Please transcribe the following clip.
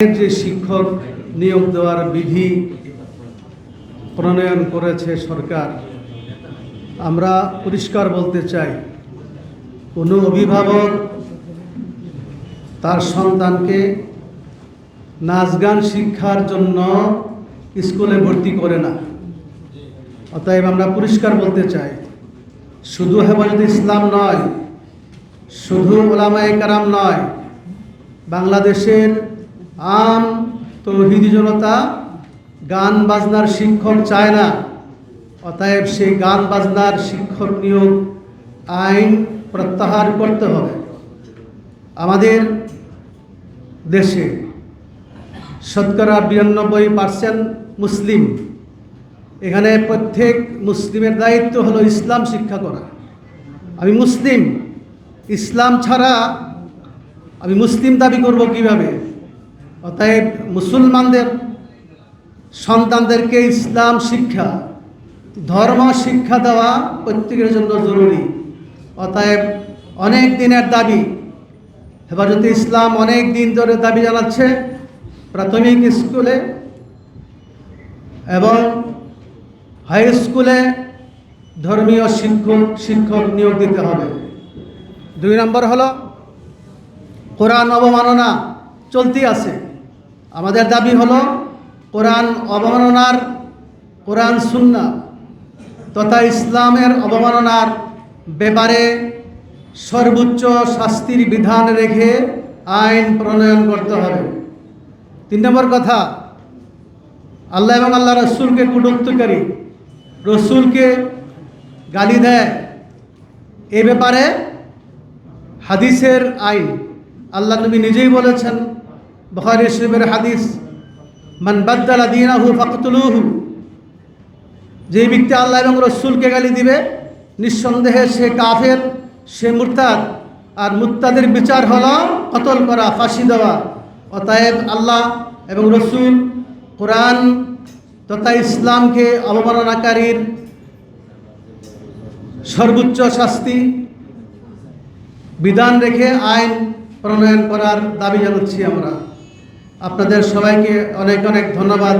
যে শিক্ষক নিয়োগ দেওয়ার বিধি প্রণয়ন করেছে সরকার, আমরা পরিষ্কার বলতে চাই, কোনো অভিভাবক তার সন্তানকে নাচ গান শিক্ষার জন্য স্কুলে ভর্তি করে না। অতএব আমরা পরিষ্কার বলতে চাই, শুধু হেফাজত ইসলাম নয়, শুধু ওলামায়ে কারাম নয়, বাংলাদেশের আম তৌহিদি জনতা গান বাজনার শিক্ষক চায় না। অতএব সেই গান বাজনার শিক্ষক নিয়োগ আইন প্রত্যাহার করতে হবে। আমাদের দেশে শতকরা বিরানব্বই পার্সেন্ট মুসলিম। এখানে প্রত্যেক মুসলিমের দায়িত্ব হলো ইসলাম শিক্ষা করা। আমি মুসলিম, ইসলাম ছাড়া আমি মুসলিম দাবি করব কীভাবে? অতএব মুসলমানদের সন্তানদেরকে ইসলাম শিক্ষা, ধর্ম শিক্ষা দেওয়া প্রত্যেকের জন্য জরুরি। অতএব অনেক দিনের দাবি, হেফাজতে ইসলাম অনেক দিন ধরে দাবি জানাচ্ছে প্রাথমিক স্কুলে এবং হাই স্কুলে ধর্মীয় শিক্ষক শিক্ষক নিয়োগ দিতে হবে। দুই নম্বর হলো, কোরআন অবমাননা চলতি আছে। আমাদের দাবি হলো কোরআন অবমাননার, কোরআন সুন্না তথা ইসলামের অবমাননার ব্যাপারে সর্বোচ্চ শাস্তির বিধান রেখে আইন প্রণয়ন করতে হবে। তিন নম্বর কথা, আল্লাহ এবং আল্লাহ রসুলকে কুটুক্তকারী, রসুলকে গালি দেয়। এ ব্যাপারে হাদিসের আইন আল্লাহ নবী নিজেই বলেছেন বখারি শরীফের হাদিস, মান বাদ্দালা দিনাহু ফাকতুলুহু যে ব্যক্তি আল্লাহ এবং রসুলকে গালি দিবে, নিঃসন্দেহে সে কাফের, সে মুরতাদ, আর মুরতাদের বিচার হলো কতল করা, ফাঁসি দেওয়া। অতএব আল্লাহ এবং রসুল কোরআন তথা ইসলামকে অবমাননাকারীর সর্বোচ্চ শাস্তি, বিধান রেখে আইন প্রণয়ন করার দাবি জানাচ্ছি আমরা। আপনাদের সবাইকে অনেক অনেক ধন্যবাদ।